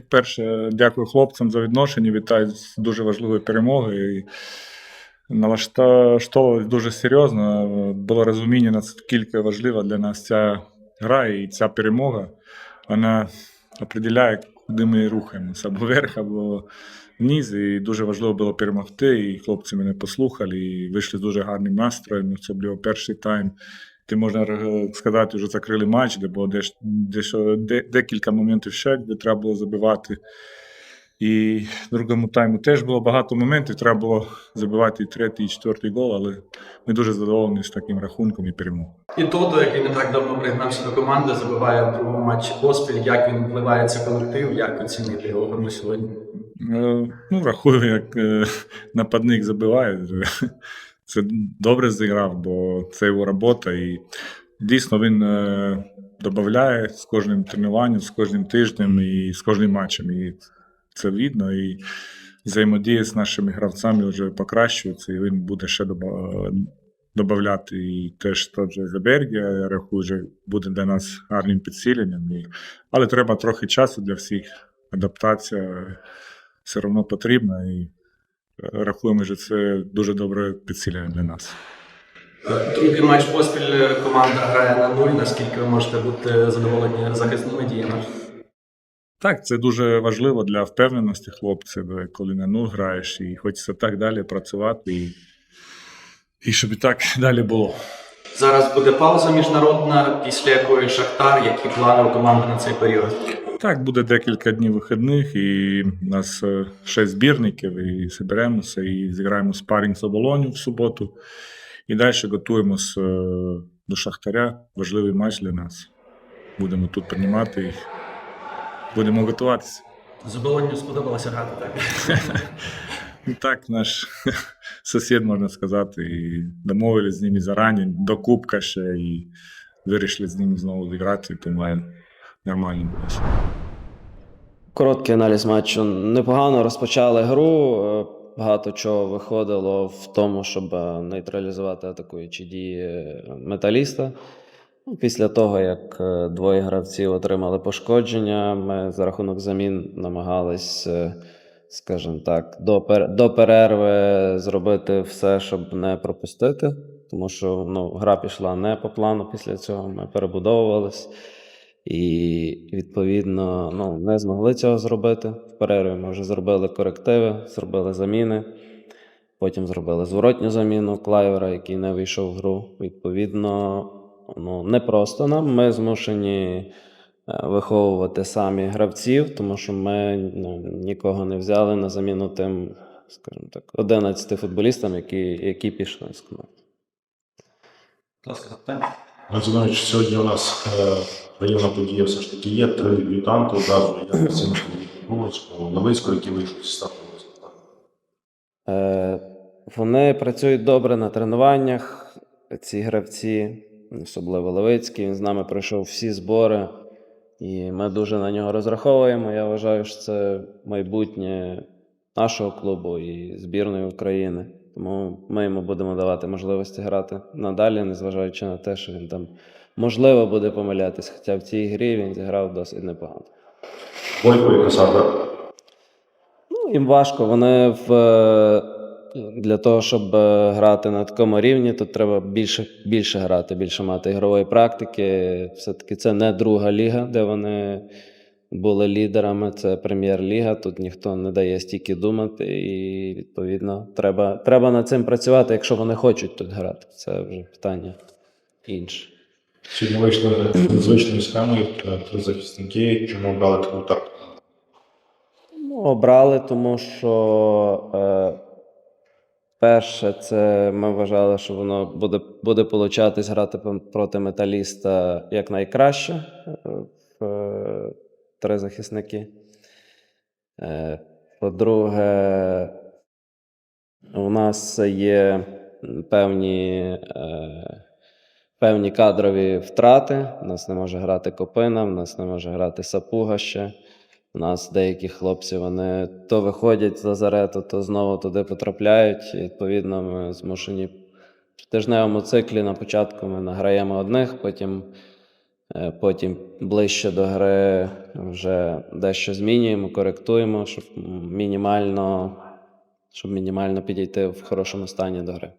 перше, дякую хлопцям за відношення. Вітаю з дуже важливою перемогою. І налаштовувалися дуже серйозно. Було розуміння, наскільки важлива для нас ця гра і ця перемога. Вона определяє, куди ми рухаємося або вверх, або вниз. І дуже важливо було перемогти. І хлопці мене послухали і вийшли з дуже гарним настроєм, особливо перший тайм. Ти можна е, сказати, вже закрили матч, де було деш, де, декілька моментів ще, де треба було забивати. І в другому тайму теж було багато моментів. Треба було забивати і третій, і четвертий гол, але ми дуже задоволені з таким рахунком і перемогою. І Тодо, який не так давно пригнався до команди, забиває в другому матчі поспіль. Як він впливає це колектив, як оцінити його гру сьогодні? Е, Ну, рахую, як е, нападник забиває. Це добре зіграв, бо це його робота. І дійсно він е, додає з кожним тренуванням, з кожним тижнем і з кожним матчем. І це видно. І взаємодія з нашими гравцями вже покращується, і він буде ще доба- додавати. І теж Забергія, я рахую, вже буде для нас гарним підсиленням. І... Але треба трохи часу для всіх. Адаптація все одно потрібна. І рахуємо, що це дуже добре підсилення для нас. Другий матч поспіль команда грає на нуль. Наскільки ви можете бути задоволені захисними діями? Так, це дуже важливо для впевненості хлопців, коли на нуль граєш, і хочеться так далі працювати, і, і щоб і так далі було. Зараз буде пауза міжнародна, після якої Шахтар, які плани у команди на цей період? Так, буде декілька днів вихідних, і у нас е, шість збірників, і зберемося, і зіграємо спарінг з оболоню в суботу. І далі готуємося е, до Шахтаря. Важливий матч для нас. Будемо тут приймати і будемо готуватися. З оболонню сподобалося грати так. Так, наш сусід, можна сказати, і домовились з ними зарані, до Кубка ще, і вирішили з ними знову зіграти, тому нормально. Короткий аналіз матчу. Непогано розпочали гру. Багато чого виходило в тому, щоб е, нейтралізувати атакуючі дії е, металіста. Ну, Після того, як е, двоє гравців отримали пошкодження, ми за рахунок замін намагались, скажімо так, до перерви зробити все, щоб не пропустити. Тому що ну, гра пішла не по плану після цього. Ми перебудовувались. І відповідно ну, не змогли цього зробити. В перерві ми вже зробили корективи, зробили заміни. Потім зробили зворотню заміну клайвера, який не вийшов в гру. Відповідно, ну, не просто нам. Ми змушені е, виховувати самі гравців, тому що ми ну, нікого не взяли на заміну тим, скажімо так, 11 футболістам, які, які пішли з команди. Що сьогодні у нас е, приємна подія все ж таки є. Три дебютанти одразу. Я цим Гулочку, Новицьку, які вийшли з старту. Е, Вони працюють добре на тренуваннях. Ці гравці, особливо Левицький, він з нами пройшов всі збори, і ми дуже на нього розраховуємо. Я вважаю, що це майбутнє нашого клубу і збірної України. Тому ми йому будемо давати можливості грати надалі, незважаючи на те, що він там можливо буде помилятись. Хоча в цій грі він зіграв досить непогано. Бойко і Касада. Ну, їм важко. Вони в, е, для того, щоб е, грати на такому рівні, тут треба більше, більше грати, більше мати ігрової практики. Все-таки це не друга ліга, де вони були лідерами, це прем'єр-ліга. Тут ніхто не дає стільки думати, і відповідно треба, треба над цим працювати, якщо вони хочуть тут грати. Це вже питання інше. Сьогодні вийшли звичною схемою три захисники. Чому обрали таку тактику? Ну, обрали, тому що е, перше, це ми вважали, що воно буде, буде получатись грати проти металіста якнайкраще е, в е, три захисники. Е, по-друге, у нас є певні, е, певні кадрові втрати. У нас не може грати Копина, у нас не може грати Сапуга ще. У нас деякі хлопці вони то виходять з лазарету, то знову туди потрапляють. І, відповідно, ми змушені в тижневому циклі на початку ми награємо одних, потім Потім ближче до гри вже дещо змінюємо, коректуємо, щоб мінімально, щоб мінімально підійти в хорошому стані до гри.